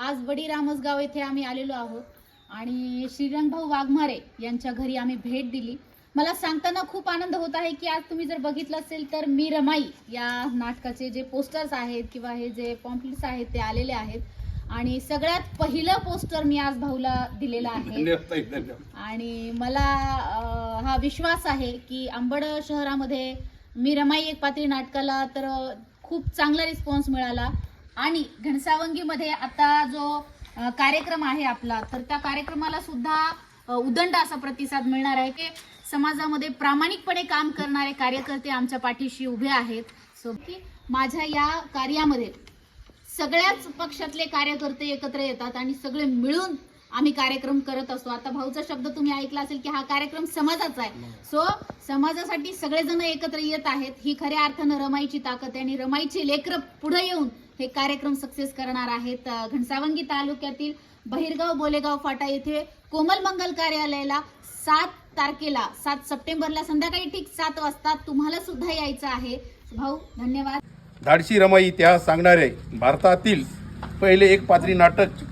आज वडी रामसगाव येथे आम्ही आलेलो आहोत. आणि श्रीरंग भाऊ वाघमारे यांच्या घरी आम्ही भेट दिली. मला सांगताना खूप आनंद होत आहे की आज तुम्ही जर बघितलं असेल तर मी रमाई या नाटकाचे जे पोस्टर्स आहेत किंवा हे जे पॉम्पलेट्स आहेत ते आलेले आहेत. आणि सगळ्यात पहिलं पोस्टर मी आज भाऊला दिलेलं आहे. आणि मला हा विश्वास आहे की अंबड शहरामध्ये मी रमाई एक पात्री नाटकाला तर खूप चांगला रिस्पॉन्स मिळाला. आणि घनसावंगीमध्ये आता जो कार्यक्रम आहे आपला तर त्या कार्यक्रमाला सुद्धा उदंड असा प्रतिसाद मिळणार आहे की समाजामध्ये प्रामाणिकपणे काम करणारे कार्यकर्ते आमच्या पाठीशी उभे आहेत. सो की माझ्या या कार्यामध्ये सगळ्याच पक्षातले कार्यकर्ते एकत्र येतात आणि सगळे मिळून आम्ही कार्यक्रम करत असतो. आता भाऊचा शब्द तुम्ही ऐकला असेल की हा कार्यक्रम समाजाचा आहे. सो समाजासाठी सगळेजण एकत्र येत आहेत. ही खऱ्या अर्थानं रमाईची ताकद आहे आणि रमाईची लेकरं पुढे येऊन हे कार्यक्रम सक्सेस करणार आहेत घनसावंगी तालुक्यातील बहिरगाव बोलेगाव फाटा येथे कोमल मंगल कार्यालयाला सात तारखेला सात सप्टेंबरला संध्याकाळी ठीक सात वाजता तुम्हाला सुद्धा यायचं आहे. भाऊ धन्यवाद. धाडशी रमाई इतिहास सांगणारे भारतातील पहिले एक पात्री नाटक.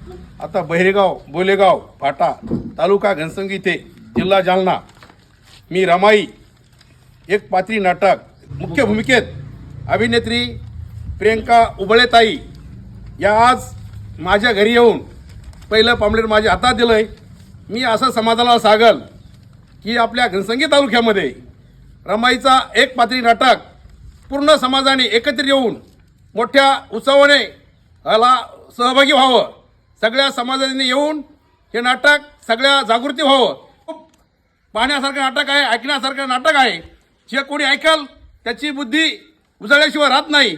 आता बहिरगाव बोलेगाव फाटा तालुका घनसंगी इथे जिल्हा जालना. मी रमाई एक पात्री नाटक. मुख्य भूमिकेत अभिनेत्री प्रियंका उबळेताई या आज माझ्या घरी येऊन पहिलं पामलेट माझ्या हातात दिलंय. मी असं समाजाला सांगल की आपल्या घनसंगी तालुक्यामध्ये रमाईचा एक पात्री नाटक पूर्ण समाजाने एकत्र येऊन मोठ्या उत्सवाने ह्याला सहभागी व्हावं. सगळ्या समाजाने येऊन हे नाटक सगळ्या जागृती व्हावं. खूप पाहण्यासारखं नाटक आहे ऐकण्यासारखं नाटक आहे. जे कोणी ऐकाल त्याची बुद्धी उजळल्याशिवाय राहत नाही.